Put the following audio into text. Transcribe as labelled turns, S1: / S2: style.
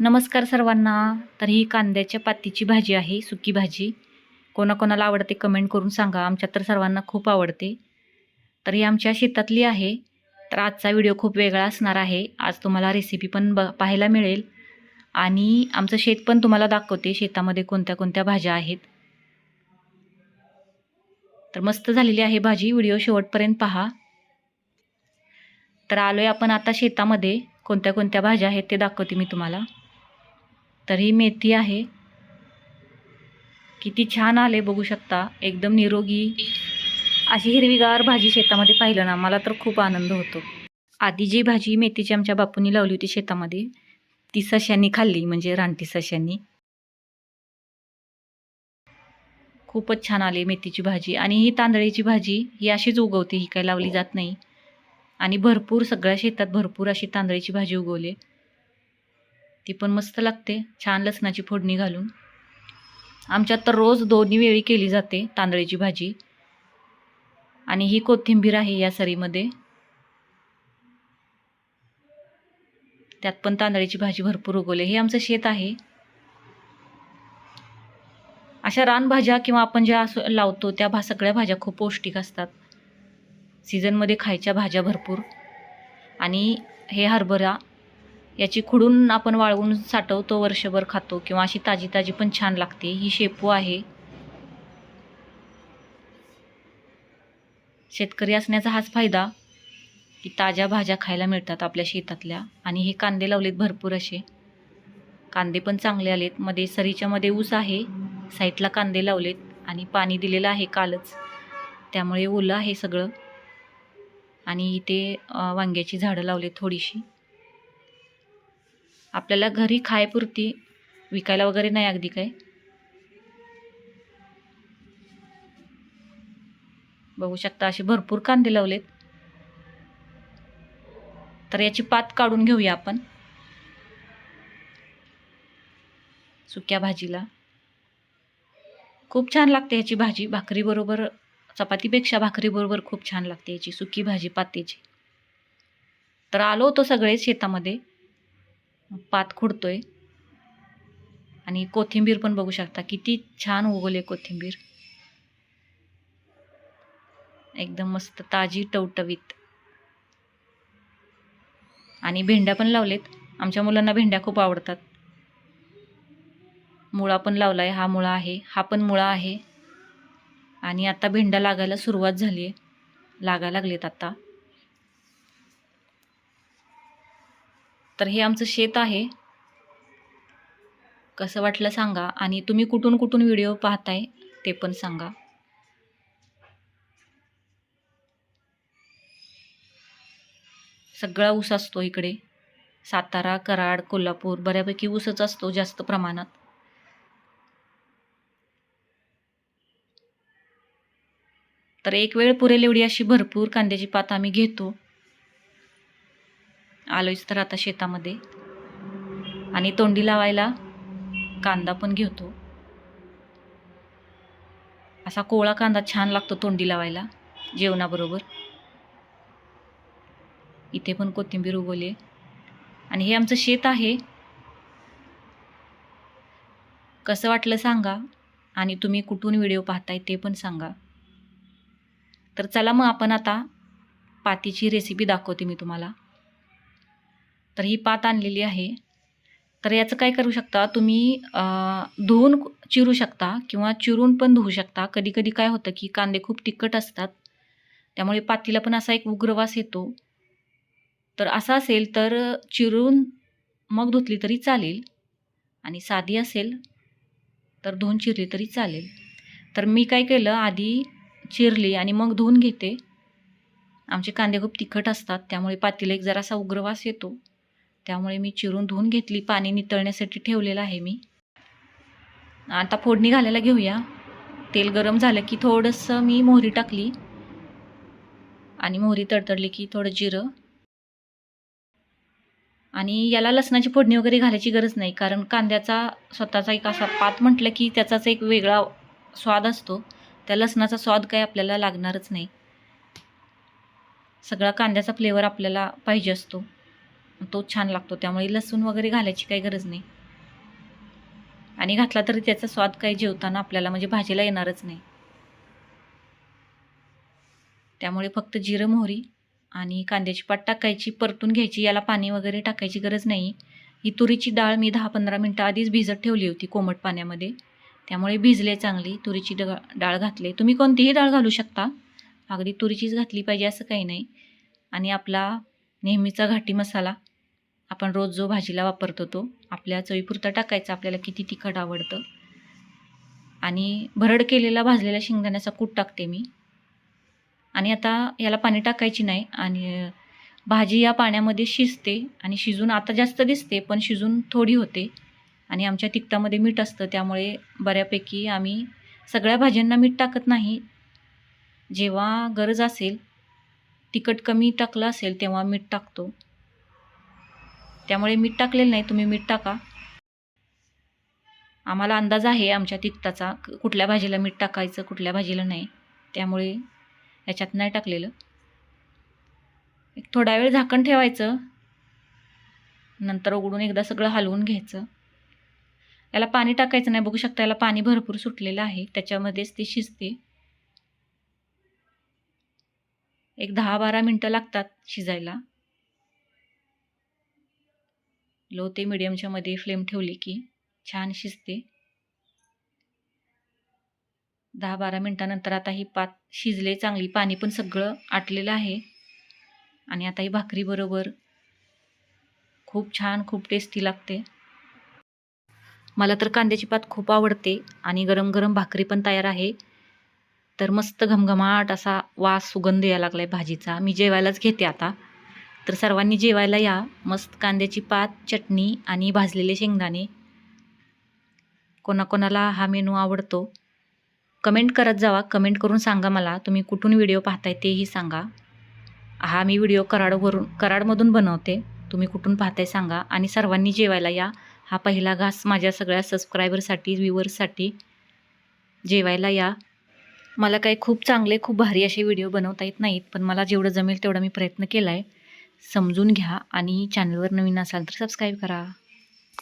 S1: नमस्कार सर्वांना. तर ही कांद्याच्या पातीची भाजी आहे सुकी भाजी. कोणाकोणाला आवडते कमेंट करून सांगा. आमच्या तर सर्वांना खूप आवडते. तर ही आमच्या शेतातली आहे. तर आजचा व्हिडिओ खूप वेगळा असणार आहे. आज तुम्हाला रेसिपी पण ब पाहायला मिळेल. आणि आमचं शेत पण तुम्हाला दाखवते शेतामध्ये कोणत्या कोणत्या भाज्या आहेत. तर मस्त झालेली आहे भाजी. व्हिडिओ शेवटपर्यंत पहा. तर आलो आहे आपण आता शेतामध्ये. कोणत्या कोणत्या भाज्या आहेत ते दाखवते मी तुम्हाला. तर ही मेथी आहे. किती छान आले बघू शकता. एकदम निरोगी. अशी हिरवीगार भाजी शेतामध्ये पाहिलं ना मला तर खूप आनंद होतो. आधी जी भाजी मेथीची आमच्या बापूंनी लावली होती शेतामध्ये ती सश्यांनी खाल्ली म्हणजे रानटी सश्यांनी. खूपच छान आली मेथीची भाजी. आणि ही तांदळीची भाजी ही अशीच उगवते ही काही लावली जात नाही. आणि भरपूर सगळ्या शेतात भरपूर अशी तांदळीची भाजी उगवली. ती पण मस्त लागते. छान लसणाची फोडणी घालून. आमच्यात तर रोज दोन्ही वेळी केली जाते तांदळीची भाजी. आणि ही कोथिंबीर आहे या सरीमध्ये. त्यात पण तांदळीची भाजी भरपूर उगवली. हे आमचं शेत आहे. अशा रानभाज्या किंवा आपण ज्या लावतो त्या भा सगळ्या भाज्या खूप पौष्टिक असतात. सीझनमध्ये खायच्या भाज्या भरपूर. आणि हे हरभरा याची खुडून आपण वाळवून साठवतो वर्षभर खातो किंवा अशी ताजी ताजी पण छान लागते. ही शेपू आहे. शेतकरी असण्याचा हाच फायदा की ताज्या भाज्या खायला मिळतात आपल्या शेतातल्या. आणि हे कांदे लावलेत भरपूर असे. कांदे पण चांगले आलेत. मध्ये सरीच्यामध्ये ऊस आहे. साईडला कांदे लावलेत आणि पाणी दिलेलं आहे कालच. त्यामुळे ओलं आहे सगळं. आणि इथे वांग्याची झाडं लावलेत थोडीशी. आपल्याला घरी खायपुरती विकायला वगैरे नाही अगदी काय बघू शकता असे भरपूर कांदे लावलेत. तर याची पात काढून घेऊया आपण. सुक्या भाजीला. खूप छान लागते याची भाजी. भाकरीबरोबर चपातीपेक्षा भाकरीबरोबर खूप छान लागते याची सुकी भाजी पातेची. तर आलो होतो सगळे शेतामध्ये. पात खुडतोय. आणि कोथिंबीर पण बघू शकता किती छान उगवले कोथिंबीर. एकदम मस्त ताजी टवटवीत. आणि भेंड्या पण लावलेत. आमच्या मुलांना भेंड्या खूप आवडतात. मुळा पण लावलाय हा मुळा आहे हा पण मुळा आहे. आणि आता भेंड्या लागायला सुरुवात झाली आहे लागायला लागलेत आता. तर हे आमचं शेत आहे. कसं वाटलं सांगा आणि तुम्ही कुठून कुठून व्हिडिओ पाहताय ते पण सांगा. सगळा ऊस असतो इकडे. सातारा कराड कोल्हापूर बऱ्यापैकी ऊसच असतो जास्त प्रमाणात. तर एक वेळ पुरेल एवढी अशी भरपूर कांद्याची पात आम्ही घेतो. आलोच तर आता शेतामध्ये. आणि तोंडी लावायला कांदा पण घेतो. असा कोळा कांदा छान लागतो तोंडी लावायला जेवणाबरोबर. इथे पण कोथिंबीर उगवली आणि हे आमचं शेत आहे. कसं वाटलं सांगा. आणि तुम्ही कुठून व्हिडिओ पाहताय ते पण सांगा. तर चला मग आपण आता पातीची रेसिपी दाखवते मी तुम्हाला. तर ही पात आणलेली आहे. तर याचं काय करू शकता? तुम्ही धुवून चिरू शकता किंवा चिरून पण धुवू शकता. कधी कधी काय होतं की कांदे खूप तिखट असतात. त्यामुळे पातीला पण असा एक उग्रवास येतो. तर असं असेल तर चिरून मग धुतली तरी चालेल. आणि साधी असेल तर धुवून चिरली तरी चालेल. तर मी काय केलं? आधी चिरली आणि मग धुवून घेते. आमचे कांदे खूप तिखट असतात. त्यामुळे पातीला एक जरासा उग्रवास येतो. त्यामुळे मी चिरून धुवून घेतली पाणी नितळण्यासाठी ठेवलेलं आहे मी. आता फोडणी घालायला घेऊया. तेल गरम झालं की थोडंसं मी मोहरी टाकली. आणि मोहरी तडतडली की थोडं जिरं. आणि याला लसणाची फोडणी वगैरे घालायची गरज नाही कारण कांद्याचा स्वतःचा एक असा पात म्हटलं की त्याचाच एक वेगळा स्वाद असतो. त्या लसणाचा स्वाद काही आपल्याला लागणारच नाही. सगळा कांद्याचा फ्लेवर आपल्याला पाहिजे असतो. तोच छान लागतो त्यामुळे लसूण वगैरे घालायची काही गरज नाही. आणि घातला तरी त्याचा स्वाद काही जेवताना आपल्याला म्हणजे भाजीला येणारच नाही. त्यामुळे फक्त जिरं मोहरी आणि कांद्याची पात टाकायची परतून घ्यायची याला पाणी वगैरे टाकायची गरज नाही. ही तुरीची डाळ मी दहा पंधरा मिनटं आधीच भिजत ठेवली होती कोमट पाण्यामध्ये. त्यामुळे भिजले चांगली तुरीची डा डाळ घातले. तुम्ही कोणतीही डाळ घालू शकता. अगदी तुरीचीच घातली पाहिजे असं काही नाही. आणि आपला नेहमीचा घाटी मसाला आपण रोज जो भाजीला वापरतो तो आपल्या चवीपुरता टाकायचा आपल्याला किती तिखट आवडतं. आणि भरड केलेला भाजलेला शेंगदाण्याचा कूट टाकते मी. आणि आता याला पाणी टाकायची नाही आणि भाजी या पाण्यामध्ये शिजते आणि शिजून आता जास्त दिसते पण शिजून थोडी होते. आणि आमच्या तिखटामध्ये मीठ असतं त्यामुळे बऱ्यापैकी आम्ही सगळ्या भाज्यांना मीठ टाकत नाही. जेव्हा गरज असेल तिखट कमी टाकलं असेल तेव्हा मीठ टाकतो. त्यामुळे मीठ टाकलेलं नाही तुम्ही मीठ टाका. आम्हाला अंदाज आहे आमच्या तिखटाचा कुठल्या भाजीला मीठ टाकायचं कुठल्या भाजीला नाही. त्यामुळे याच्यात नाही टाकलेलं. एक थोडा वेळ झाकण ठेवायचं. नंतर उघडून एकदा सगळं हलवून घ्यायचं. याला पाणी टाकायचं नाही बघू शकता याला पाणी भरपूर सुटलेलं आहे त्याच्यामध्येच ते शिजते. एक दहा बारा मिनटं लागतात शिजायला. लो ते मिडियमच्या मध्ये फ्लेम ठेवली की छान शिजते. दहा बारा मिनटानंतर आता ही पात शिजले चांगली. पाणी पण सगळं आटलेलं आहे. आणि आता ही भाकरीबरोबर खूप छान खूप टेस्टी लागते. मला तर कांद्याची पात खूप आवडते आणि गरम गरम भाकरी पण तयार आहे. तर मस्त घमघमाट असा वास सुगंध यायला लागला आहे भाजीचा. मी जेवायलाच घेते आता. तर सर्वांनी जेवायला या. मस्त कांद्याची पात चटणी आणि भाजलेले शेंगदाणे. कोणाकोणाला हा मेनू आवडतो? कमेंट करत जावा. कमेंट करून सांगा मला. तुम्ही कुठून व्हिडिओ पाहताय तेही सांगा. हा मी व्हिडिओ कराडवरून कराडमधून बनवते. तुम्ही कुठून पाहताय सांगा. आणि सर्वांनी जेवायला या. हा पहिला घास माझ्या सगळ्या सबस्क्रायबरसाठी व्ह्युअर्ससाठी जेवायला या. मला काही खूप चांगले खूप भारी असे व्हिडिओ बनवता येत नाहीत पण मला जेवढं जमेल तेवढा मी प्रयत्न केला आहे समजून घ्या आणि चॅनलवर नवीन असाल तर सबस्क्राईब करा.